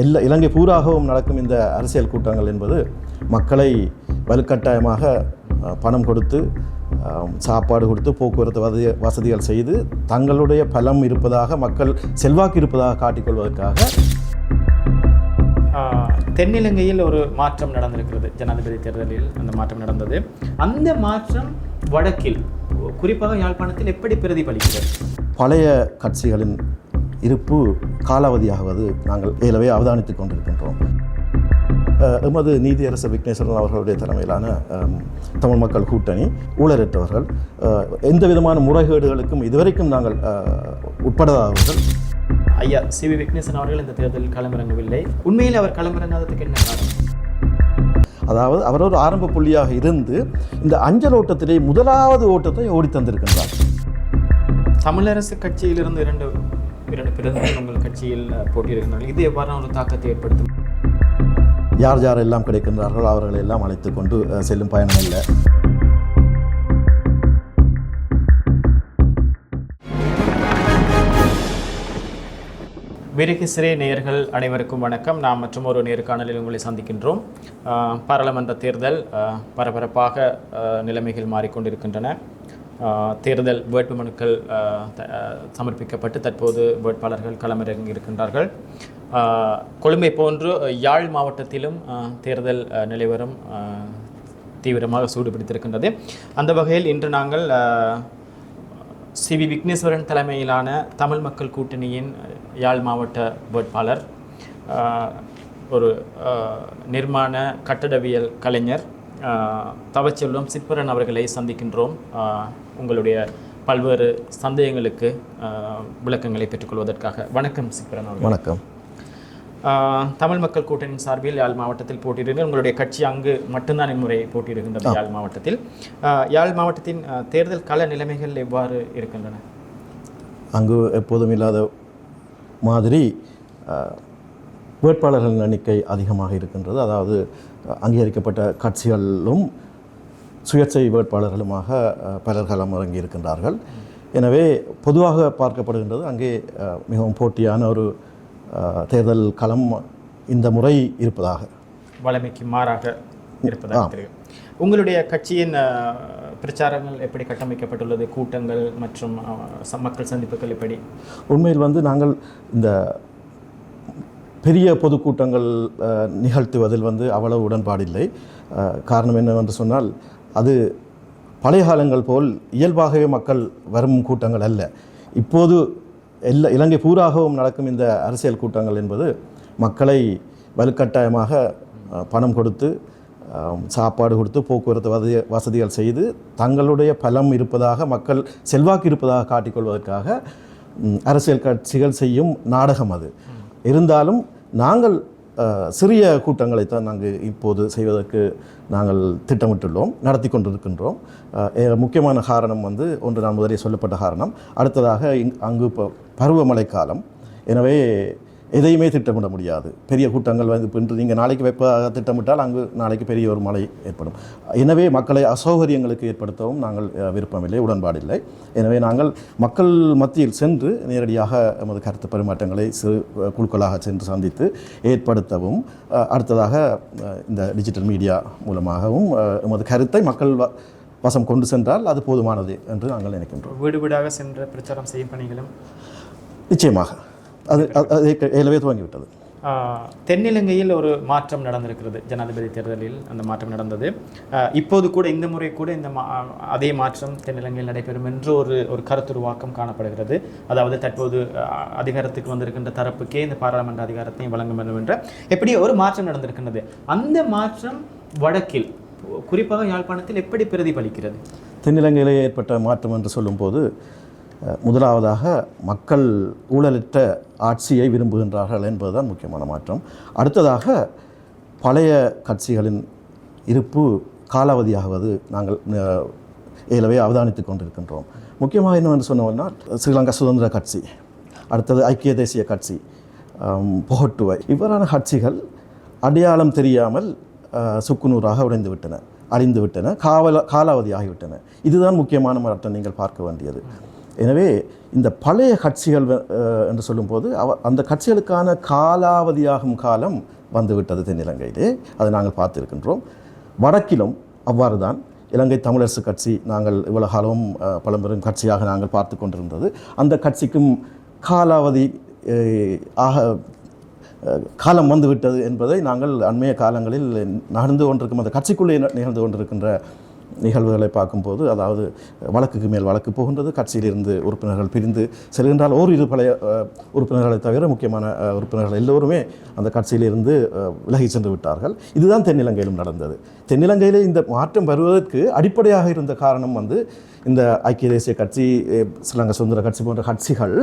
எல்லா இலங்கை பூராகவும் நடக்கும் இந்த அரசியல் கூட்டங்கள் என்பது மக்களை வலுக்கட்டாயமாக பணம் கொடுத்து சாப்பாடு கொடுத்து போக்குவரத்து வசதி வசதிகள் செய்து தங்களுடைய பலம் இருப்பதாக மக்கள் செல்வாக்கு இருப்பதாக காட்டிக்கொள்வதற்காக தென்னிலங்கையில் ஒரு மாற்றம் நடந்திருக்கிறது. ஜனாதிபதி தேர்தலில் அந்த மாற்றம் நடந்தது. அந்த மாற்றம் வடக்கில் குறிப்பாக யாழ்ப்பாணத்தில் எப்படி பிரதிபலிக்கிறது? பழைய கட்சிகளின் இருப்பு காலாவதியாகுவது நாங்கள் ஏலவே அவதானித்துக் கொண்டிருக்கின்றோம். எமது நீதியரசர் விக்னேஸ்வரன் அவர்களுடைய தலைமையிலான தமிழ் மக்கள் கூட்டணி ஊழலற்றவர்கள் எந்த விதமான முறைகேடுகளுக்கும் இதுவரைக்கும் நாங்கள் உட்படாதவர்கள். ஐயா சி. வி. விக்னேசன் அவர்கள் இந்த தேர்தலில் களமிறங்கவில்லை. உண்மையில் அவர் களமிறங்காததுக்கு என்ன காரணம்? அதாவது அவர் ஒரு ஆரம்ப புள்ளியாக இருந்து இந்த அஞ்சல் ஓட்டத்திலே முதலாவது ஓட்டத்தை ஓடி தந்திருக்கின்றார் தமிழரசு கட்சியிலிருந்து இரண்டு பிரதிநிதிகள் உங்கள் கட்சியில் போட்டியிருக்கிறார்கள் இது எவ்வாறான ஒரு தாக்கத்தை ஏற்படுத்தும்? யார் யார் எல்லாம் கிடைக்கின்றார்களோ அவர்களை எல்லாம் அழைத்து கொண்டு செல்லும் பயணம் இல்லை. விருகிசிரே நேயர்கள் அனைவருக்கும் வணக்கம். நாம் மற்றும் ஒரு நேர்காணலில் உங்களை சந்திக்கின்றோம். பாராளுமன்ற தேர்தல் பரபரப்பாக நிலைமைகள் மாறிக்கொண்டிருக்கின்றன. தேர்தல் வேட்புமனுக்கள் சமர்ப்பிக்கப்பட்டு தற்போது வேட்பாளர்கள் களமிறங்கி இருக்கின்றார்கள். கொழும்பை போன்று யாழ் மாவட்டத்திலும் தேர்தல் ஆஹ், நிலவரம் தீவிரமாக சூடுபிடித்திருக்கின்றது. அந்த வகையில் இன்று நாங்கள் சி வி விக்னேஸ்வரன் தலைமையிலான தமிழ் மக்கள் கூட்டணியின் யாழ் மாவட்ட வேட்பாளர் ஒரு நிர்மாண கட்டடவியல் கலைஞர் தவச்செல்வம் சிற்பரன் அவர்களை சந்திக்கின்றோம். உங்களுடைய பல்வேறு சந்தேகங்களுக்கு விளக்கங்களை பெற்றுக்கொள்வதற்காக. வணக்கம் சிற்பரன் அவர்கள். வணக்கம். தமிழ் மக்கள் கூட்டணியின் சார்பில் யாழ் மாவட்டத்தில் போட்டியிடுங்கள் உங்களுடைய கட்சி அங்கு மட்டும்தான் இம்முறை போட்டியிடுகின்றது யாழ் மாவட்டத்தில். யாழ் மாவட்டத்தின் தேர்தல் கள நிலைமைகள் எவ்வாறு இருக்கின்றன? அங்கு எப்போதும் இல்லாத மாதிரி வேட்பாளர்களின் எண்ணிக்கை அதிகமாக இருக்கின்றது. அதாவது அங்கீகரிக்கப்பட்ட கட்சிகளும் சுயேட்சை வேட்பாளர்களுமாக பலர் களம் இருக்கின்றார்கள். எனவே பொதுவாக பார்க்கப்படுகின்றது அங்கே மிகவும் போட்டியான ஒரு தேர்தல் களம் இந்த முறை இருப்பதாக. வளமைக்கு மாறாக இருப்பதாக தெரியும். உங்களுடைய கட்சியின் பிரச்சாரங்கள் எப்படி கட்டமைக்கப்பட்டுள்ளது? கூட்டங்கள் மற்றும் மக்கள் சந்திப்புகள் எப்படி? உண்மையில் வந்து நாங்கள் இந்த பெரிய பொதுக்கூட்டங்கள் நிகழ்த்துவதில் வந்து அவ்வளவு உடன்பாடில்லை. காரணம் என்னவென்று சொன்னால் அது பழைய காலங்கள் போல் இயல்பாகவே மக்கள் வரும் கூட்டங்கள் அல்ல. இப்போது எல்லா இலங்கை பூராகவும் நடக்கும் இந்த அரசியல் கூட்டங்கள் என்பது மக்களை வலுக்கட்டாயமாக பணம் கொடுத்து சாப்பாடு கொடுத்து போக்குவரத்து வசதி வசதிகள் செய்து தங்களுடைய பலம் இருப்பதாக மக்கள் செல்வாக்கு இருப்பதாக காட்டிக்கொள்வதற்காக அரசியல் கட்சிகள் செய்யும் நாடகம் அது. இருந்தாலும் நாங்கள் சிறிய கூட்டங்களை தான் நாங்கள் இப்போது செய்வதற்கு நாங்கள் திட்டமிட்டுள்ளோம் நடத்தி கொண்டிருக்கின்றோம். முக்கியமான காரணம் வந்து ஒன்று நான் முதலே சொல்லப்பட்ட காரணம். அடுத்ததாக இங் அங்கு இப்போ பருவமழை காலம் எனவே எதையுமே திட்டமிட முடியாது. பெரிய கூட்டங்கள் வந்து இன்று நீங்கள் நாளைக்கு வைப்பதாக திட்டமிட்டால் அங்கு நாளைக்கு பெரிய ஒரு மழை ஏற்படும். எனவே மக்களை அசௌகரியங்களுக்கு ஏற்படுத்தவும் நாங்கள் விருப்பமில்லை உடன்பாடில்லை. எனவே நாங்கள் மக்கள் மத்தியில் சென்று நேரடியாக எமது கருத்து பரிமாற்றங்களை சிறு குழுக்களாக சென்று சந்தித்து ஏற்படுத்தவும் அடுத்ததாக இந்த டிஜிட்டல் மீடியா மூலமாகவும் எமது கருத்தை மக்கள் வ- வசம் கொண்டு சென்றால் அது போதுமானது என்று நாங்கள் நினைக்கின்றோம். வீடு வீடாக சென்ற பிரச்சாரம் செய்யும் பணிகளும்? நிச்சயமாக. அது அது- ஏற்கனவே துவங்கிவிட்டது தென்னிலங்கையில் ஒரு மாற்றம் நடந்திருக்கிறது. ஜனாதிபதி தேர்தலில் அந்த மாற்றம் நடந்தது. இப்போது கூட இந்த முறை கூட இந்த அதே மாற்றம் தென்னிலங்கையில் நடைபெறும் என்று ஒரு ஒரு கருத்துருவாக்கம் காணப்படுகிறது. அதாவது தற்போது அதிகாரத்துக்கு வந்திருக்கின்ற தரப்புக்கே இந்த பாராளுமன்ற அதிகாரத்தையும் வழங்க வேண்டும் என்ற எப்படி ஒரு மாற்றம் நடந்திருக்கின்றது. அந்த மாற்றம் வடக்கில் குறிப்பாக யாழ்ப்பாணத்தில் எப்படி பிரதிபலிக்கிறது? தென்னிலங்கையிலே ஏற்பட்ட மாற்றம் என்று சொல்லும்போது முதலாவதாக மக்கள் ஊழலற்ற ஆட்சியை விரும்புகின்றார்கள் என்பதுதான் முக்கியமான மாற்றம். அடுத்ததாக பழைய கட்சிகளின் இருப்பு காலாவதியாகுவது நாங்கள் இயலவே அவதானித்துக் கொண்டிருக்கின்றோம். முக்கியமாக என்னவென்று சொன்னோம்னா ஸ்ரீலங்கா சுதந்திர கட்சி அடுத்தது ஐக்கிய தேசிய கட்சி புகட்டுவை. இவ்வாறான கட்சிகள் அடையாளம் தெரியாமல் சுக்குநூறாக உடைந்து விட்டன அழிந்து விட்டன காவல காலாவதி ஆகிவிட்டன இதுதான் முக்கியமான மாற்றம் நீங்கள் பார்க்க வேண்டியது. எனவே இந்த பழைய கட்சிகள் என்று சொல்லும்போது அவ அந்த கட்சிகளுக்கான காலாவதியாகும் காலம் வந்துவிட்டது தென்னிலங்கையிலே. அதை நாங்கள் பார்த்திருக்கின்றோம். வடக்கிலும் அவ்வாறு தான் இலங்கை தமிழரசு கட்சி நாங்கள் இவ்வளவு காலமும் பழம்பெரும் கட்சியாக நாங்கள் பார்த்து கொண்டிருந்தது. அந்த கட்சிக்கும் காலாவதி ஆக காலம் வந்துவிட்டது என்பதை நாங்கள் அண்மைய காலங்களில் நடந்து கொண்டிருக்கும் அந்த கட்சிக்குள்ளே நிகழ்ந்து கொண்டிருக்கின்ற நிகழ்வுகளை பார்க்கும்போது அதாவது வழக்குக்கு மேல் வழக்கு போகின்றது கட்சியிலிருந்து உறுப்பினர்கள் பிரிந்து செல்கின்றால் ஓரிரு பழைய உறுப்பினர்களை தவிர முக்கியமான உறுப்பினர்கள் எல்லோருமே அந்த கட்சியிலிருந்து விலகி சென்று விட்டார்கள். இதுதான் தென்னிலங்கையிலும் நடந்தது. தென்னிலங்கையிலே இந்த மாற்றம் வருவதற்கு அடிப்படையாக இருந்த காரணம் வந்து இந்த ஐக்கிய தேசிய கட்சி ஸ்ரீலங்கா சுதந்திர கட்சி போன்ற கட்சிகள்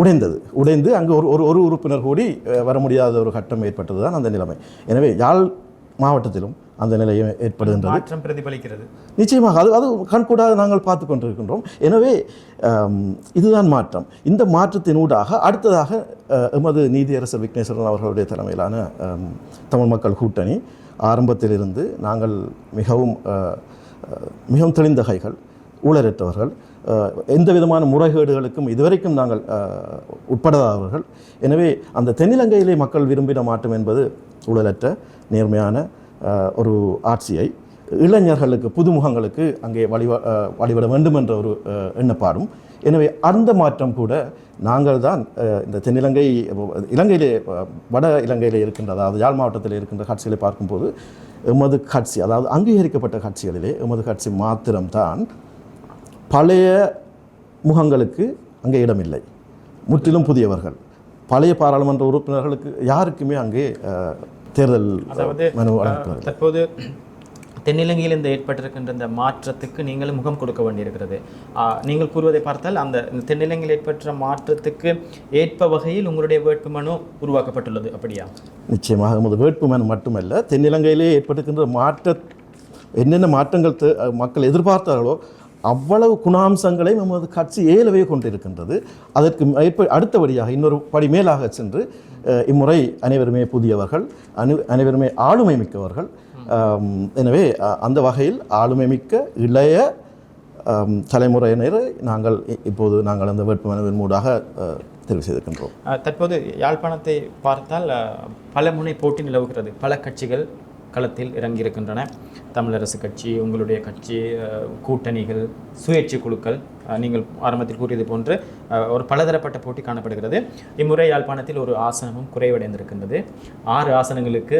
உடைந்தது. உடைந்து அங்கு ஒரு ஒரு ஒரு உறுப்பினர் கூடி வர முடியாத ஒரு கட்டம் ஏற்பட்டது தான் அந்த நிலைமை. எனவே யாழ் மாவட்டத்திலும் அந்த நிலை ஏற்படுகின்றது. மாற்றம் பிரதிபலிக்கிறது. நிச்சயமாக அது அது கண்கூடாக நாங்கள் பார்த்து கொண்டிருக்கின்றோம் எனவே இதுதான் மாற்றம். இந்த மாற்றத்தினூடாக அடுத்ததாக எமது நீதியரசர் விக்னேஸ்வரன் அவர்களுடைய தலைமையிலான தமிழ் மக்கள் கூட்டணி ஆரம்பத்திலிருந்து நாங்கள் மிகவும் மிகவும் தெளிந்த கைகள் ஊழலற்றவர்கள் எந்த விதமான முறைகேடுகளுக்கும் இதுவரைக்கும் நாங்கள் உட்படாதவர்கள். எனவே அந்த தென்னிலங்கையிலே மக்கள் விரும்பின மாற்றம் என்பது ஊழலற்ற நேர்மையான ஒரு ஆட்சியை இளைஞர்களுக்கு புதுமுகங்களுக்கு அங்கே வழிவ வழிபட வேண்டும் என்ற ஒரு எண்ணப்பாடும். எனவே அந்த மாற்றம் கூட நாங்கள் தான் இந்த தென்னிலங்கை இலங்கையிலே வட இலங்கையிலே இருக்கின்ற அதாவது யாழ் மாவட்டத்தில் இருக்கின்ற காட்சிகளை பார்க்கும்போது எமது காட்சி அதாவது அங்கீகரிக்கப்பட்ட காட்சிகளிலே எமது காட்சி மாத்திரம்தான் பழைய முகங்களுக்கு அங்கே இடமில்லை. முற்றிலும் புதியவர்கள். பழைய பாராளுமன்ற உறுப்பினர்களுக்கு யாருக்குமே அங்கே தேர்தல் அதாவது மனு தற்போது தென்னிலங்கையில் இந்த ஏற்பட்டிருக்கின்ற இந்த மாற்றத்துக்கு நீங்களும் முகம் கொடுக்க வேண்டியிருக்கிறது. நீங்கள் கூறுவதை பார்த்தால் அந்த தென்னிலங்கையில் ஏற்பட்ட மாற்றத்துக்கு ஏற்ப வகையில் உங்களுடைய வேட்புமனு உருவாக்கப்பட்டுள்ளது. அப்படியா? நிச்சயமாக எமது வேட்புமனு மட்டுமல்ல தென்னிலங்கையிலே ஏற்பட்டிருக்கின்ற மாற்ற என்னென்ன மாற்றங்கள் மக்கள் எதிர்பார்த்தார்களோ அவ்வளவு குணாம்சங்களை நமது கட்சி ஏலவே கொண்டிருக்கின்றது. அதற்கு அடுத்தபடியாக இன்னொரு படி மேலாக சென்று இம்முறை அனைவருமே புதியவர்கள் அனு அனைவருமே ஆளுமை மிக்கவர்கள். எனவே அந்த வகையில் ஆளுமை மிக்க இளைய தலைமுறையினரை நாங்கள் இ- இப்போது நாங்கள் அந்த வேட்புமனுவின் மூடாக தெரிவு செய்திருக்கின்றோம். தற்போது யாழ்ப்பாணத்தை பார்த்தால் பல முனை போட்டி நிலவுகிறது. பல கட்சிகள் களத்தில் இறங்கியிருக்கின்றன. தமிழரசு கட்சி உங்களுடைய கட்சி கூட்டணிகள் சுயேட்சை குழுக்கள் நீங்கள் ஆரம்பத்தில் கூறியது போன்று ஒரு பலதரப்பட்ட போட்டி காணப்படுகிறது. இம்முறை யாழ்ப்பாணத்தில் ஒரு ஆசனமும் குறைவடைந்திருக்கின்றது. ஆறு ஆசனங்களுக்கு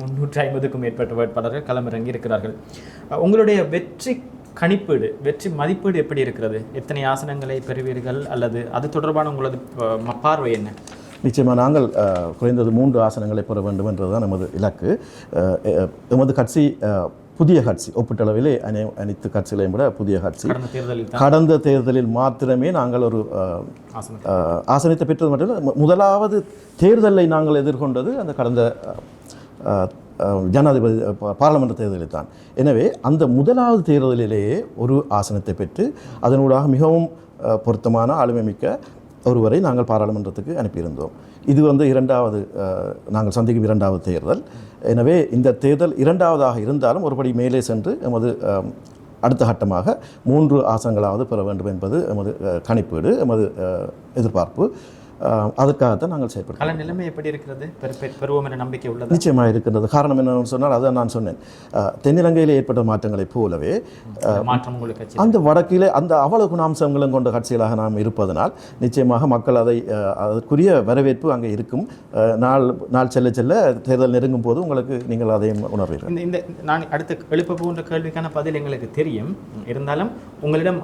முன்னூற்றி ஐம்பதுக்கும் மேற்பட்ட வேட்பாளர்கள் களமிறங்கி இருக்கிறார்கள். உங்களுடைய வெற்றி கணிப்பீடு வெற்றி மதிப்பீடு எப்படி இருக்கிறது? எத்தனை ஆசனங்களை பெறுவீர்கள்? அல்லது அது தொடர்பான உங்களது பார்வை என்ன? நிச்சயமாக நாங்கள் குறைந்தது மூன்று ஆசனங்களை பெற வேண்டும் என்றதுதான் நமது இலக்கு. எமது கட்சி புதிய கட்சி ஒப்பீட்டளவிலே அனை அனைத்து கட்சிகளையும் விட புதிய கட்சி. கடந்த தேர்தலில் தான். மாத்திரமே நாங்கள் ஒரு ஆசனத்தை பெற்றது மட்டும் இல்ல, முதலாவது தேர்தலை நாங்கள் எதிர்கொண்டது அந்த கடந்த ஜனாதிபதி பாராளுமன்ற தேர்தலில் தான். எனவே அந்த முதலாவது தேர்தலிலேயே ஒரு ஆசனத்தை பெற்று அதனூடாக மிகவும் பொருத்தமான ஆளுமை மிக்க ஒருவரை நாங்கள் பாராளுமன்றத்துக்கு அனுப்பியிருந்தோம். இது வந்து இரண்டாவது நாங்கள் சந்திக்கும் இரண்டாவது தேர்தல். எனவே இந்த தேர்தல் இரண்டாவதாக இருந்தாலும் ஒருபடி மேலே சென்று எமது அடுத்த கட்டமாக மூன்று ஆசனங்களாவது பெற வேண்டும் என்பது எமது கணிப்பீடு எமது எதிர்பார்ப்பு. அஹ், அதற்காகத்தான் நாங்கள் செயல்படுகிறோம் கள நிலைமை எப்படி இருக்கிறது? பெறுவோம் என நம்பிக்கை உள்ளது? நிச்சயமாக இருக்கின்றது காரணம் என்னன்னு சொன்னால் அதான் நான் சொன்னேன். தென்னிலங்கையில் ஏற்பட்ட மாற்றங்களைப் போலவே மாற்றம் உங்களுக்கு அந்த வடக்கிலே அந்த அவ்வளவு குணாம்சங்களும் கொண்ட கட்சிகளாக நாம் இருப்பதனால் நிச்சயமாக மக்கள் அதை அதற்குரிய வரவேற்பு அங்கே இருக்கும். நாள் நாள் செல்ல செல்ல தேர்தல் நெருங்கும் போது உங்களுக்கு நீங்கள் அதையும் உணர்வீர்கள். இந்த நான் அடுத்து எழுப்ப போன்ற கேள்விக்கான பதில் எங்களுக்கு தெரியும். இருந்தாலும் உங்களிடம்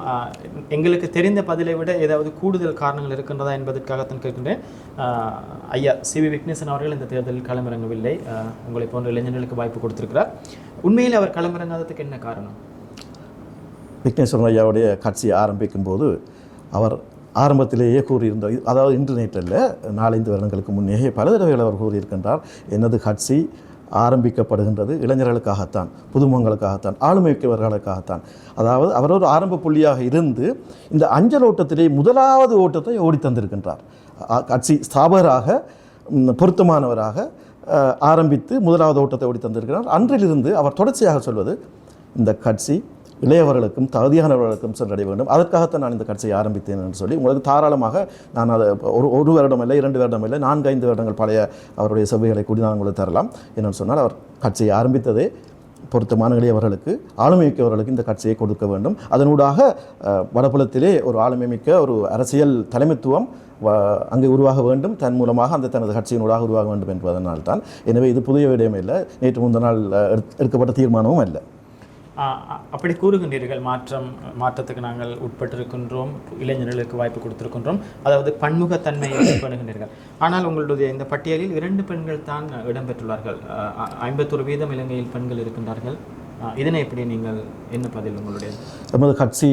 எங்களுக்கு தெரிந்த பதிலை விட ஏதாவது கூடுதல் காரணங்கள் இருக்கின்றதா என்பதற்காகத்தான் கேட்கின்றேன். ஐயா சி வி விக்னேசன் அவர்கள் இந்த தேர்தலில் களமிறங்கவில்லை. உங்களை போன்ற இளைஞர்களுக்கு வாய்ப்பு கொடுத்திருக்கிறார். உண்மையில் அவர் களமிறங்காததுக்கு என்ன காரணம்? விக்னேஸ்வரன் ஐயாவுடைய கட்சி ஆரம்பிக்கும் போது அவர் ஆரம்பத்திலேயே கூறியிருந்த அதாவது இன்டர்நெட் நேற்றல்ல நாலஞ்சு வருடங்களுக்கு முன்னே பல தடவைகள் அவர் கூறியிருக்கின்றார் எனது கட்சி ஆரம்பிக்கப்படுகின்றது இளைஞர்களுக்காகத்தான் புதுமுகங்களுக்காகத்தான் ஆளுமைக்கவர்களுக்காகத்தான் அதாவது அவர் ஒரு ஆரம்ப புள்ளியாக இருந்து இந்த அஞ்சல் ஓட்டத்திலே முதலாவது ஓட்டத்தை ஓடி தந்திருக்கின்றார் கட்சி ஸ்தாபகராக பொருத்தமானவராக ஆரம்பித்து முதலாவது ஓட்டத்தை ஓடி தந்திருக்கிறார். அன்றிலிருந்து அவர் தொடர்ச்சியாக சொல்வது இந்த கட்சி இளையவர்களுக்கும் தகுதியானவர்களுக்கும் சென்றடைய வேண்டும். அதற்காகத்தான் நான் இந்த கட்சியை ஆரம்பித்தேன் என்று சொல்லி உங்களுக்கு தாராளமாக நான் அதை ஒரு ஒரு வருடம் இல்லை இரண்டு வருடம் இல்லை நான்கு ஐந்து வருடங்கள் பழைய அவருடைய செவ்வைகளை கூடி நான் உங்களுக்கு தரலாம். என்னென்னு சொன்னால் அவர் கட்சியை ஆரம்பித்ததே பொருத்தமானங்களே அவர்களுக்கு ஆளுமைமிக்கவர்களுக்கு இந்த கட்சியை கொடுக்க வேண்டும். அதனூடாக வடபுலத்திலே ஒரு ஆளுமைமிக்க ஒரு அரசியல் தலைமைத்துவம் வ- அங்கே உருவாக வேண்டும். தன் மூலமாக அந்த தனது கட்சியினூடாக உருவாக வேண்டும் என்பதனால் தான் எனவே இது புதிய விடயம் இல்லை. நேற்று முந்த நாள் எடுக்கப்பட்ட தீர்மானமும் அல்ல. அப்படி கூறுகின்றீர்கள். மாற்றம் மாற்றத்துக்கு நாங்கள் உட்பட்டிருக்கின்றோம். இளைஞர்களுக்கு வாய்ப்பு கொடுத்திருக்கின்றோம். அதாவது பன்முகத்தன்மையை பண்ணுகின்றீர்கள் ஆனால் உங்களுடைய இந்த பட்டியலில் இரண்டு பெண்கள் தான் இடம்பெற்றுள்ளார்கள். ஐம்பத்தொரு வீதம் இலங்கையில் பெண்கள் இருக்கின்றார்கள். இதனை எப்படி நீங்கள் என்ன பதில் உங்களுடைய நமது கட்சி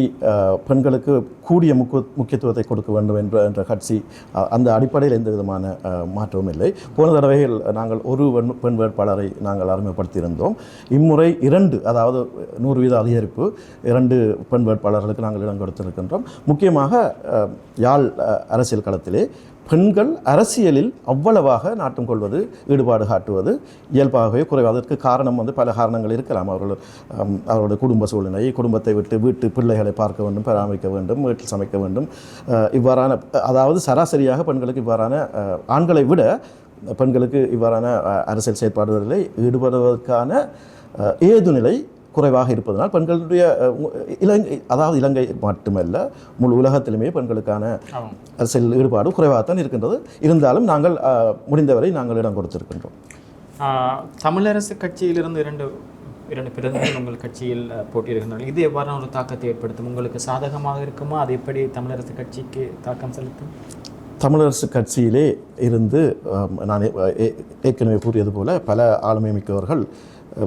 பெண்களுக்கு கூடிய முக்கிய முக்கியத்துவத்தை கொடுக்க வேண்டும் என்ற என்ற கட்சி அந்த அடிப்படையில் எந்த விதமான மாற்றமும் இல்லை. போன தடவையில் நாங்கள் ஒரு பெண் வேட்பாளரை நாங்கள் அறிமுகப்படுத்தியிருந்தோம். இம்முறை இரண்டு அதாவது நூறு வீத அதிகரிப்பு இரண்டு பெண் வேட்பாளர்களுக்கு நாங்கள் இடம் கொடுத்திருக்கின்றோம். முக்கியமாக யாழ் அரசியல் களத்திலே பெண்கள் அரசியலில் அவ்வளவாக நாட்டம் கொள்வது ஈடுபாடு காட்டுவது இயல்பாகவே குறைவு அதற்கு காரணம் வந்து பல காரணங்கள் இருக்கலாம். அவர்கள் அவருடைய குடும்ப சூழ்நிலை குடும்பத்தை விட்டு வீட்டு பிள்ளைகளை பார்க்க வேண்டும் பராமரிக்க வேண்டும் வீட்டில் சமைக்க வேண்டும். இவ்வாறான அதாவது சராசரியாக பெண்களுக்கு இவ்வாறான ஆண்களை விட பெண்களுக்கு இவ்வாறான அரசியல் செயற்பாடுகளில் ஈடுபடுவதற்கான ஏதுநிலை குறைவாக இருப்பதனால் பெண்களுடைய இலங்கை அதாவது இலங்கை மட்டுமல்ல முழு உலகத்திலுமே பெண்களுக்கான அரசியல் ஈடுபாடு குறைவாகத்தான் இருக்கின்றது. இருந்தாலும் நாங்கள் முடிந்தவரை நாங்கள் இடம் கொடுத்திருக்கின்றோம். தமிழரசு கட்சியிலிருந்து இரண்டு இரண்டு பிரதிநிதிகள் உங்கள் கட்சியில் அ, போட்டியிடுகின்றனர். இது எவ்வாறான ஒரு தாக்கத்தை ஏற்படுத்தும்? உங்களுக்கு சாதகமாக இருக்குமா? அது எப்படி தமிழரசு கட்சிக்கு தாக்கம் செலுத்தும்? தமிழரசு கட்சியிலே இருந்து நான் ஏற்கனவே கூறியது போல பல ஆளுமை மிக்கவர்கள்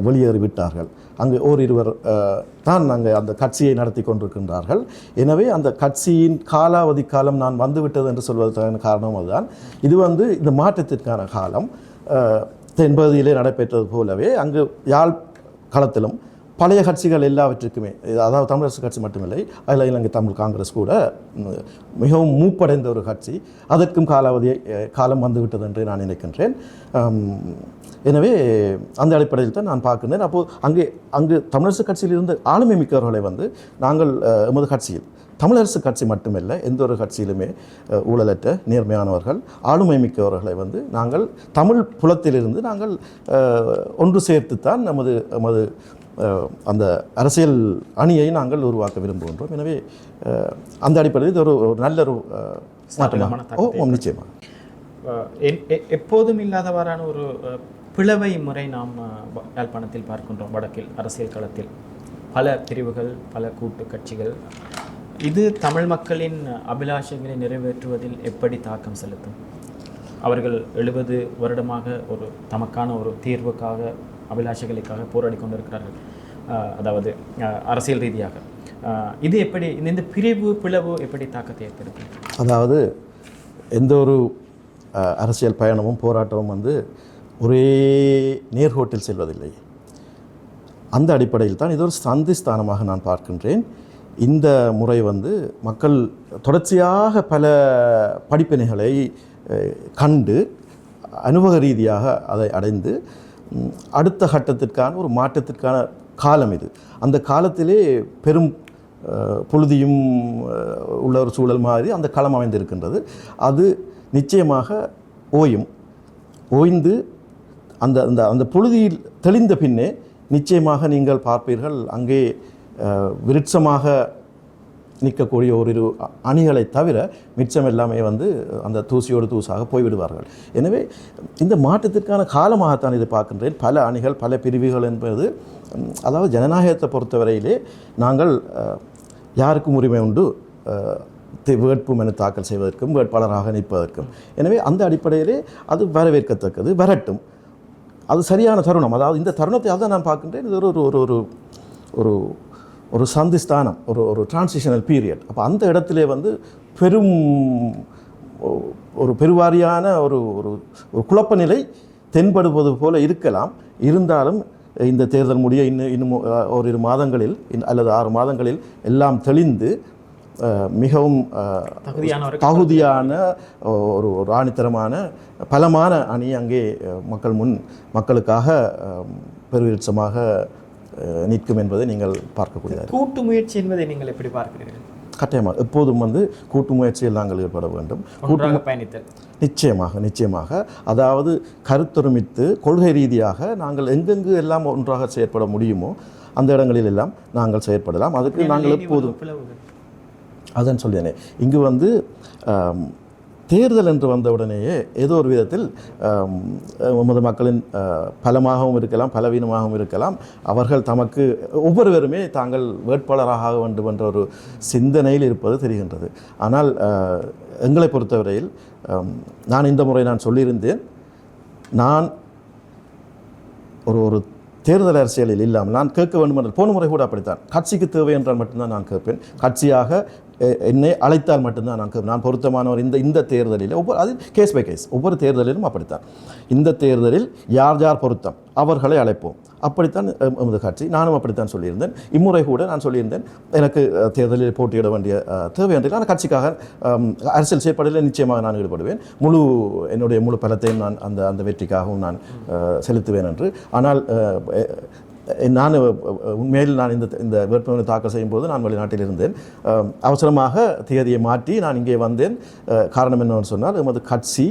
வெளியேறிவிட்டார்கள். அங்கு ஓரிருவர் தான் நாங்கள் அந்த கட்சியை நடத்தி கொண்டிருக்கின்றார்கள். எனவே அந்த கட்சியின் காலாவதி காலம் நான் வந்துவிட்டது என்று சொல்வதற்கான காரணம் அதுதான். இது வந்து இந்த மாற்றத்திற்கான காலம். தென்பகுதியிலே நடைபெற்றது போலவே அங்கு யாழ் களத்திலும் பழைய கட்சிகள் எல்லாவற்றுக்குமே அதாவது தமிழரசு கட்சி மட்டுமில்லை அதில் இலங்கை தமிழ் காங்கிரஸ் கூட மிகவும் மூப்படைந்த ஒரு கட்சி. அதற்கும் காலாவதி காலம் வந்துவிட்டது என்று நான் நினைக்கின்றேன். எனவே அந்த அடிப்படையில் தான் நான் பார்க்கின்றேன். அப்போது அங்கே அங்கு தமிழரசு கட்சியில் இருந்த ஆளுமை மிக்கவர்களை வந்து நாங்கள் எமது கட்சியில் தமிழரசு கட்சி மட்டுமல்ல எந்த ஒரு கட்சியிலுமே ஊழலற்ற நேர்மையானவர்கள் ஆளுமை மிக்கவர்களை வந்து நாங்கள் தமிழ் புலத்திலிருந்து நாங்கள் ஒன்று சேர்த்துத்தான் நமது நமது அஹ், அந்த அரசியல் அணியை நாங்கள் உருவாக்க விரும்புகின்றோம். எனவே அந்த அடிப்படையில் இது ஒரு நல்ல ஒரு மாற்றமாக. ஓ நிச்சயமாக. எப்போதும் இல்லாதவாறான ஒரு பிளவை முறை நாம் யாழ்ப்பாணத்தில் பார்க்கின்றோம் வடக்கில் அரசியல் களத்தில். பல பிரிவுகள் பல கூட்டு கட்சிகள். இது தமிழ் மக்களின் அபிலாஷைகளை நிறைவேற்றுவதில் எப்படி தாக்கம் செலுத்தும்? அவர்கள் எழுபது வருடமாக ஒரு தமக்கான ஒரு தீர்வுக்காக அபிலாஷைகளுக்காக போராடி கொண்டிருக்கிறார்கள். அதாவது அரசியல் ரீதியாக. இது எப்படி இந்த இந்த பிரிவு பிளவு எப்படி தாக்கத்தை ஏற்படுத்தும்? அதாவது எந்த ஒரு அரசியல் பயணமும் போராட்டமும் வந்து ஒரே நேர்கோட்டில் செல்வதில்லை. அந்த அடிப்படையில் தான் இது ஒரு சந்தி ஸ்தானமாக நான் பார்க்கின்றேன். இந்த முறை வந்து மக்கள் தொடர்ச்சியாக பல படிப்பினைகளை கண்டு அனுபவ ரீதியாக அதை அடைந்து அடுத்த கட்டத்திற்கான ஒரு மாற்றத்திற்கான காலம் இது. அந்த காலத்திலே பெரும் புழுதியும் உள்ள ஒரு சூழல் மாதிரி அந்த களம் அமைந்திருக்கின்றது. அது நிச்சயமாக ஓயும். ஓய்ந்து அந்த அந்த அந்த புழுதியில் தெளிந்த பின்னே நிச்சயமாக நீங்கள் பார்ப்பீர்கள். அங்கே விருட்சமாக நிற்கக்கூடிய ஓரிரு அ- அணிகளை தவிர மிச்சம் எல்லாமே வந்து அந்த தூசியோடு தூசாக போய்விடுவார்கள். எனவே இந்த மாற்றத்திற்கான காலமாகத்தான் இது பார்க்கின்றேன். பல அணிகள் பல பிரிவுகள் என்பது அதாவது ஜனநாயகத்தை பொறுத்தவரையிலே நாங்கள் யாருக்கும் உரிமை உண்டு வேட்பு மனு தாக்கல் செய்வதற்கும் வேட்பாளராக நிற்பதற்கும். எனவே அந்த அடிப்படையிலே அது வரவேற்கத்தக்கது வரட்டும். அது சரியான தருணம். அதாவது இந்த தருணத்தை தான் நான் பார்க்கின்றேன். இது ஒரு ஒரு ஒரு ஒரு ஒரு சந்திஸ்தானம் ஒரு ஒரு டிரான்சிஷனல் பீரியட் அப்போ அந்த இடத்திலே வந்து பெரும் ஒரு பெருவாரியான ஒரு ஒரு ஒரு குழப்ப நிலை தென்படுவது போல இருக்கலாம். இருந்தாலும் இந்த தேர்தல் முடிய இன்னும் இன்னும் ஒரு ஓரிரு மாதங்களில் அல்லது ஆறு மாதங்களில் எல்லாம் தெளிந்து மிகவும் தகுதியான ஒரு ஒரு ஆணித்தரமான பலமான அணி அங்கே மக்கள் முன் மக்களுக்காக பெருவிருட்சமாக நிற்கும் என்பதை நீங்கள் பார்க்கக்கூடியது கூட்டு முயற்சி என்பதை நீங்கள் எப்படி பார்க்கிறீர்கள்? கட்டாயமாக எப்போதும் வந்து கூட்டு முயற்சியில் நாங்கள் ஈடுபட வேண்டும். ஒன்றாக பயணித்தல். நிச்சயமாக நிச்சயமாக. அதாவது கருத்தொருமித்து கொள்கை ரீதியாக நாங்கள் எங்கெங்கு எல்லாம் ஒன்றாக செயற்பட முடியுமோ அந்த இடங்களில் எல்லாம் நாங்கள் செயற்படலாம். அதுக்கு நாங்கள் எப்போதும் அதான் சொல்லியானே இங்கு வந்து தேர்தல் என்று வந்தவுடனேயே ஏதோ ஒரு விதத்தில் உமது மக்களின் பலமாகவும் இருக்கலாம் பலவீனமாகவும் இருக்கலாம். அவர்கள் தமக்கு ஒவ்வொருவருமே தாங்கள் வேட்பாளராக வேண்டும் என்ற ஒரு சிந்தனையில் இருப்பது தெரிகின்றது. ஆனால் எங்களை பொறுத்தவரையில் நான் இந்த முறை நான் சொல்லியிருந்தேன் நான் ஒரு ஒரு தேர்தல் அரசியலில் இல்லாமல் நான் கேட்க வேண்டும் என்றால் போன முறை கூட அப்படித்தான். கட்சிக்கு தேவை என்றால் மட்டும்தான் நான் கேட்பேன். கட்சியாக என்னை அழைத்தால் மட்டும்தான் நான் நான் பொருத்தமானவர். இந்த இந்த தேர்தலில் ஒவ்வொரு அது கேஸ் பை கேஸ் ஒவ்வொரு தேர்தலிலும் அப்படித்தான். இந்த தேர்தலில் யார் யார் பொருத்தம்? அவர்களை அழைப்போம். அப்படித்தான் எமது கட்சி. நானும் அப்படித்தான் சொல்லியிருந்தேன். இம்முறை கூட நான் சொல்லியிருந்தேன். எனக்கு தேர்தலில் போட்டியிட வேண்டிய தேவை என்று. நான் கட்சிக்காக அரசியல் செயற்பாடுகளில் நிச்சயமாக நான் ஈடுபடுவேன். முழு என்னுடைய முழு பலத்தையும் நான் அந்த அந்த வெற்றிக்காகவும் நான் செலுத்துவேன் என்று. ஆனால் நான் உண்மையில் நான் இந்த இந்த வேட்புமனு தாக்கல் செய்யும்போது நான் வெளிநாட்டில் இருந்தேன். அவசரமாக தேதியை மாற்றி நான் இங்கே வந்தேன். காரணம் என்னவென்று சொன்னால் எமது கட்சி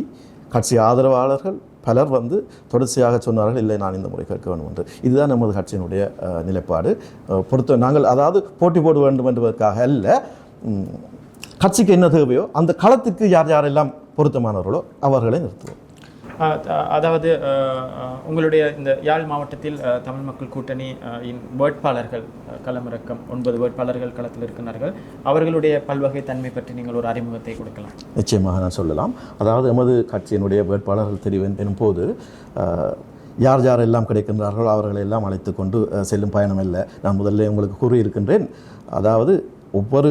கட்சி ஆதரவாளர்கள் பலர் வந்து தொடர்ச்சியாக சொன்னார்கள் இல்லை நான் இந்த முறை கேட்க வேண்டும் என்று. இதுதான் நமது கட்சியினுடைய நிலைப்பாடு. பொறுத்த நாங்கள் அதாவது போட்டி போட வேண்டும் என்பதற்காக அல்ல கட்சிக்கு என்ன தேவையோ அந்த களத்துக்கு யார் யாரெல்லாம் பொருத்தமானவர்களோ அவர்களை நிறுத்துவோம். அதாவது உங்களுடைய இந்த யாழ் மாவட்டத்தில் தமிழ் மக்கள் கூட்டணி இன் வேட்பாளர்கள் களமிறக்கம் ஒன்பது வேட்பாளர்கள் களத்தில் இருக்கிறார்கள். அவர்களுடைய பல்வகை தன்மை பற்றி நீங்கள் ஒரு அறிமுகத்தை கொடுக்கலாம். நிச்சயமாக நான் சொல்லலாம். அதாவது எமது கட்சியினுடைய வேட்பாளர்கள் தெரிவு எனும்போது யார் யார் எல்லாம் கிடைக்கின்றார்களோ அவர்களை எல்லாம் அழைத்து கொண்டு செல்லும் பயணம் இல்லை நான் முதல்ல உங்களுக்கு கூறியிருக்கின்றேன். அதாவது ஒவ்வொரு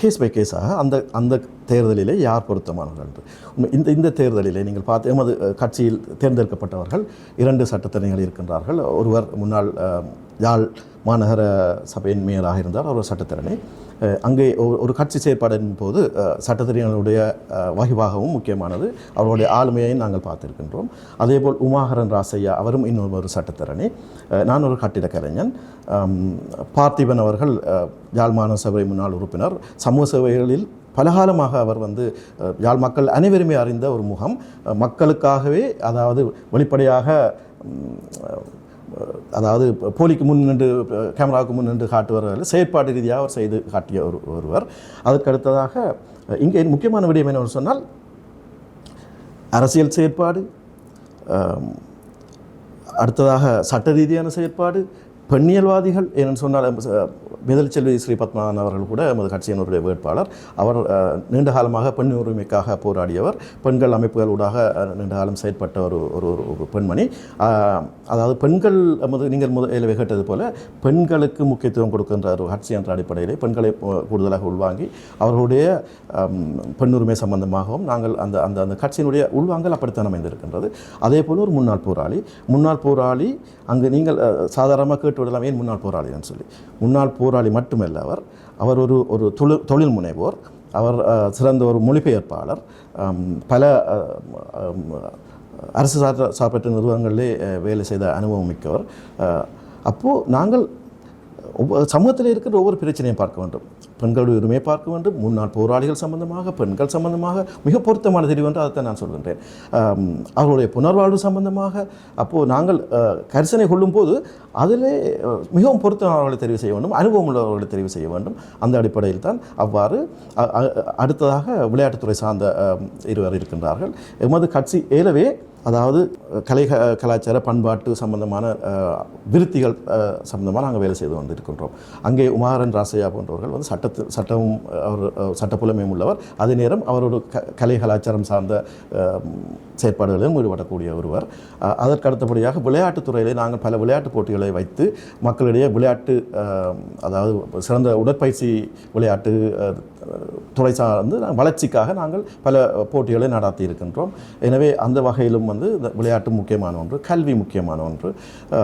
கேஸ் பை கேஸாக அந்த அந்த தேர்தலிலே யார் பொருத்தமானவர்கள் என்று. இந்த இந்த தேர்தலிலே நீங்கள் பார்த்து எமது கட்சியில் தேர்ந்தெடுக்கப்பட்டவர்கள் இரண்டு சட்டத்தரணிகள் இருக்கின்றார்கள். ஒருவர் முன்னாள் யாழ் மாநகர சபையின் மேயராக இருந்தார் அவர் சட்டத்திறனை. அங்கே ஒரு- ஒரு கட்சி செயற்பாடின் போது அஹ், வகிவாகவும் முக்கியமானது. அவர்களுடைய ஆளுமையை நாங்கள் பார்த்திருக்கின்றோம். அதேபோல் உமாகரன் ராசையா அவரும் இன்னொரு ஒரு சட்டத்தரணி. நான் ஒரு கட்டிடக் கலைஞன் பார்த்திபன் அவர்கள் அஹ், யாழ் சபை முன்னாள் உறுப்பினர். சமூக சேவைகளில் பலகாலமாக அவர் வந்து யாழ் மக்கள் அனைவருமே அறிந்த ஒரு முகம். மக்களுக்காகவே அதாவது வெளிப்படையாக அதாவது போலிக்கு முன் நின்று கேமராவுக்கு முன் நின்று காட்டுவார்கள் செயற்பாடு ரீதியாக அவர் செய்து காட்டிய ஒரு ஒருவர். அதற்கு அடுத்ததாக இங்கே முக்கியமான விடயம் என்னவென்று சொன்னால் அரசியல் செயற்பாடு அடுத்ததாக சட்ட ரீதியான செயற்பாடு பெண்ணியல்வாதிகள் ஏன்னு சொன்னால் அஹ், ஸ்ரீ பத்மநாதன் அவர்கள் கூட எமது கட்சியினுடைய வேட்பாளர். அவர் நீண்ட காலமாக பெண் உரிமைக்காக போராடியவர். பெண்கள் அமைப்புகள் ஊடாக நீண்ட காலம் செயற்பட்ட ஒரு ஒரு ஒரு- பெண்மணி. அதாவது பெண்கள் எமது நீங்கள் முதலில் கேட்டது போல பெண்களுக்கு முக்கியத்துவம் கொடுக்கின்ற ஒரு கட்சி என்ற அடிப்படையிலே பெண்களை கூடுதலாக உள்வாங்கி அவர்களுடைய பெண்ணுரிமை பெண் உரிமை சம்பந்தமாகவும் நாங்கள் அந்த அந்த அந்த கட்சியினுடைய உள்வாங்கல் அப்படித்தான் அமைந்திருக்கின்றது. அதே போல் ஒரு முன்னாள் போராளி. முன்னாள் போராளி அங்கு நீங்கள் சாதாரணமாக சாதாரணமாக விட்டு விடலாம். ஏன் முன்னாள் போராளின்னு சொல்லி. முன்னாள் போராளி மட்டுமல்ல அவர். அவர் ஒரு ஒரு தொழில் தொழில் முனைவோர். அவர் சிறந்த ஒரு மொழிபெயர்ப்பாளர். பல அரசு சார்ப சார்பற்ற நிறுவனங்களிலே வேலை செய்த அனுபவம் மிக்கவர். அப்போது நாங்கள் ஒவ்வொரு சமூகத்தில் இருக்கிற ஒவ்வொரு பிரச்சனையும் பார்க்க வேண்டும். பெண்களுடைய உரிமையை பார்க்க வேண்டும். முன்னாள் போராளிகள் சம்பந்தமாக பெண்கள் சம்பந்தமாக மிக பொருத்தமான தெரிவு என்று அதைத்தான் நான் சொல்கின்றேன். அவர்களுடைய புனர்வாழ்வு சம்பந்தமாக அப்போது நாங்கள் கரிசனை கொள்ளும்போது அதிலே மிகவும் பொருத்தமானவர்களை தெரிவு செய்ய வேண்டும் அனுபவம் உள்ளவர்களை தெரிவு செய்ய வேண்டும். அந்த அடிப்படையில் தான் அவ்வாறு அ- அடுத்ததாக விளையாட்டுத்துறை சார்ந்த இருவர் இருக்கின்றார்கள். எமது கட்சி ஏலவே அதாவது கலை கலாச்சார பண்பாட்டு சம்பந்தமான விருத்திகள் சம்பந்தமாக நாங்கள் வேலை செய்து வந்திருக்கின்றோம். அங்கே உமாரன் ராசையா போன்றவர்கள் வந்து சட்டத்து சட்டமும் அவர் சட்டப்புலமையும் உள்ளவர். அதே நேரம் அவரோட க கலை கலாச்சாரம் சார்ந்த செயற்பாடுகளிலும் ஈடுபடக்கூடிய ஒருவர். அதற்கு அடுத்தபடியாக விளையாட்டுத்துறையிலே நாங்கள் பல விளையாட்டுப் போட்டிகளை வைத்து மக்களிடையே விளையாட்டு அதாவது சிறந்த உடற்பயிற்சி விளையாட்டு துறை சார்ந்து நாங்கள் வளர்ச்சிக்காக நாங்கள் பல போட்டிகளை நடத்தி இருக்கின்றோம். எனவே அந்த வகையிலும் வந்து இந்த விளையாட்டு முக்கியமான ஒன்று கல்வி முக்கியமான ஒன்று. அதே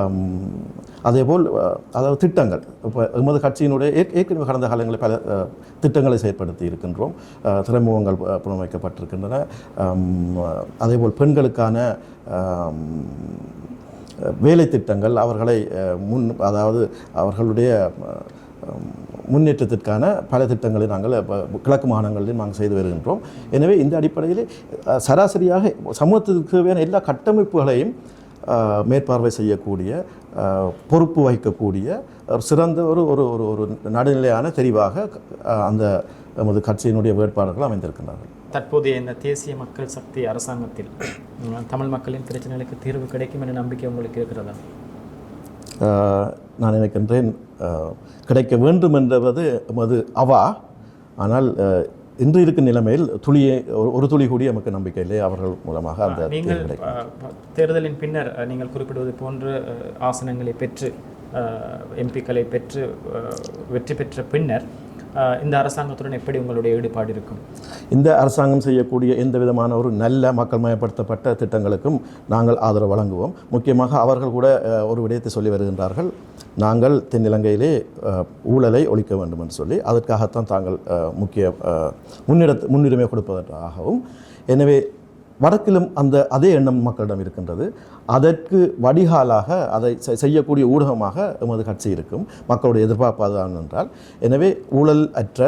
அதேபோல் அதாவது திட்டங்கள். இப்போ எமது கட்சியினுடைய ஏற்கனவே கடந்த காலங்களில் பல திட்டங்களை செயற்படுத்தி இருக்கின்றோம். அஹ், துறைமுகங்கள் அதே போல் அதேபோல் பெண்களுக்கான வேலை திட்டங்கள் அவர்களை முன் அதாவது அவர்களுடைய முன்னேற்றத்திற்கான பல திட்டங்களை நாங்கள் கிழக்கு மாகாணங்களில் நாங்கள் செய்து வருகின்றோம். எனவே இந்த அடிப்படையில் சராசரியாக சமூகத்திற்கு தேவையான எல்லா கட்டமைப்புகளையும் மேற்பார்வை செய்யக்கூடிய பொறுப்பு வகிக்கக்கூடிய ஒரு சிறந்த ஒரு ஒரு ஒரு ஒரு நடுநிலையான தெரிவாக அந்த நமது கட்சியினுடைய வேட்பாளர்கள் அமைந்திருக்கிறார்கள் தற்போதைய இந்த தேசிய மக்கள் சக்தி அரசாங்கத்தில் தமிழ் மக்களின் பிரச்சனைகளுக்கு தீர்வு கிடைக்கும் என்ற நம்பிக்கை உங்களுக்கு இருக்கிறதா? நான் நினைக்கின்றேன் கிடைக்க வேண்டும் என்பது எமது அவா. ஆனால் இன்று இருக்கும் நிலைமையில் துளியை ஒரு- துளி கூடி நமக்கு நம்பிக்கை இல்லை அவர்கள் மூலமாக அந்த நீங்கள் தேர்தலின் பின்னர் நீங்கள் குறிப்பிடுவது போன்று ஆசனங்களை பெற்று எம்பிக்களை பெற்று வெற்றி பெற்ற பின்னர் இந்த அரசாங்கத்துடன் எப்படி உங்களுடைய ஈடுபாடு இருக்கும்? இந்த அரசாங்கம் செய்யக்கூடிய எந்த விதமான ஒரு நல்ல மக்கள் மயப்படுத்தப்பட்ட திட்டங்களுக்கும் நாங்கள் ஆதரவு வழங்குவோம். முக்கியமாக அவர்கள் கூட ஒரு விடயத்தை சொல்லி வருகின்றார்கள். நாங்கள் தென்னிலங்கையிலே ஊழலை ஒழிக்க வேண்டும் என்று சொல்லி அதற்காகத்தான் தாங்கள் முக்கிய முன்னிட முன்னுரிமை கொடுப்பதற்காகவும் எனவே வடக்கிலும் அந்த அதே எண்ணம் மக்களிடம் இருக்கின்றது. அதற்கு வடிகாலாக அதை செய்யக்கூடிய ஊடகமாக எமது கட்சி இருக்கும். மக்களுடைய எதிர்பார்ப்பு அதுதான் என்றால் எனவே ஊழல் அற்ற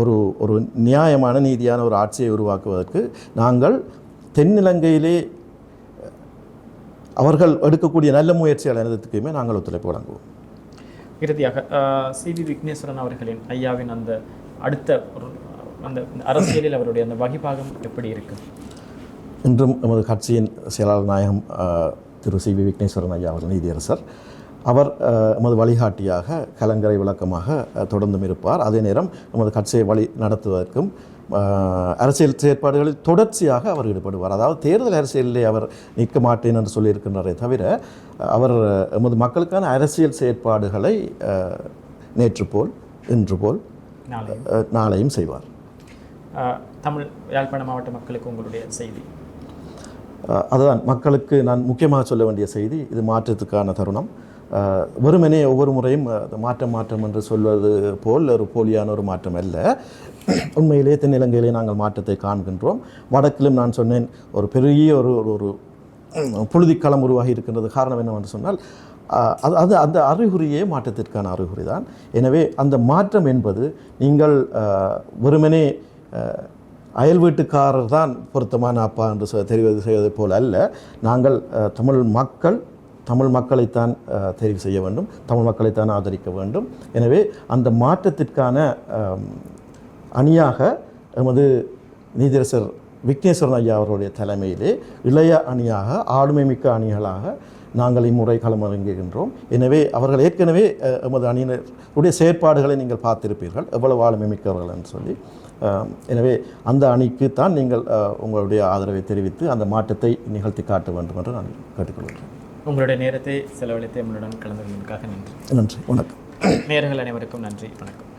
ஒரு ஒரு நியாயமான நீதியான ஒரு ஆட்சியை உருவாக்குவதற்கு நாங்கள் தென்னிலங்கையிலே அவர்கள் எடுக்கக்கூடிய நல்ல முயற்சிகள் அனைத்துக்குமே நாங்கள் ஒத்துழைப்பு வழங்குவோம். இறுதியாக சிவி விக்னேஸ்வரன் அவர்களின் ஐயாவின் அந்த அடுத்த அந்த அரசியலில் அவருடைய அந்த வகிபாகம் எப்படி இருக்குது இன்றும் எமது கட்சியின் செயலாளர் நாயகம் திரு சி வி விக்னேஸ்வரன் ஐயா அவர்கள் நீதியரசர். அவர் எமது வழிகாட்டியாக கலங்கரை விளக்கமாக தொடர்ந்தும் இருப்பார். அதே நேரம் எமது கட்சியை வழி நடத்துவதற்கும் அரசியல் செயற்பாடுகளில் தொடர்ச்சியாக அவர் ஈடுபடுவார். அதாவது தேர்தல் அரசியலிலே அவர் நிற்க மாட்டேன் என்று சொல்லியிருக்கின்றாரே தவிர அவர் எமது மக்களுக்கான அரசியல் செயற்பாடுகளை நேற்று போல் இன்று போல் நாளையும். செய்வார். தமிழ் யாழ்ப்பாண மாவட்ட மக்களுக்கு உங்களுடைய செய்தி. அதுதான் மக்களுக்கு நான் முக்கியமாக சொல்ல வேண்டிய செய்தி இது மாற்றத்துக்கான தருணம். வெறுமனே ஒவ்வொரு முறையும் மாற்றம் மாற்றம் என்று சொல்வது போல் ஒரு போலியான ஒரு மாற்றம் அல்ல. உண்மையிலே தென்னிலங்கையிலே நாங்கள் மாற்றத்தை காண்கின்றோம். வடக்கிலும் நான் சொன்னேன் ஒரு பெரிய ஒரு ஒரு ஒரு புழுதிக்களம் உருவாகி இருக்கின்றது காரணம் என்னவென்று சொன்னால் அது அது அந்த அறிகுறியே மாற்றத்திற்கான அறிகுறி தான் எனவே அந்த மாற்றம் என்பது நீங்கள் வெறுமனே அயல் வீட்டுக்காரர் தான் பொருத்தமான அப்பா என்று தெரிவது செய்வது போல் அல்ல. நாங்கள் தமிழ் மக்கள் தமிழ் மக்களைத்தான் தெரிவு செய்ய வேண்டும். தமிழ் மக்களைத்தான் ஆதரிக்க வேண்டும். எனவே அந்த மாற்றத்திற்கான அணியாக எமது நீதிரசர் விக்னேஸ்வரன் ஐயா அவர்களுடைய தலைமையிலே இளைய அணியாக ஆளுமை மிக்க அணிகளாக நாங்கள் இம்முறை களமிறங்குகின்றோம். எனவே அவர்கள் ஏற்கனவே எமது அணியினருடைய செயற்பாடுகளை நீங்கள் பார்த்திருப்பீர்கள். எவ்வளவு ஆளுமை மிக்கவர்கள் என்று சொல்லி. எனவே அந்த அணிக்கு தான் நீங்கள் உங்களுடைய ஆதரவை தெரிவித்து அந்த மாற்றத்தை நிகழ்த்தி காட்ட வேண்டும் என்று நான் கேட்டுக்கொள்கிறேன். உங்களுடைய நேரத்தை செலவழித்து நம்மளுடன் கலந்து கொண்டதற்காக நன்றி. நன்றி வணக்கம். நேயர்கள் அனைவருக்கும் நன்றி வணக்கம்.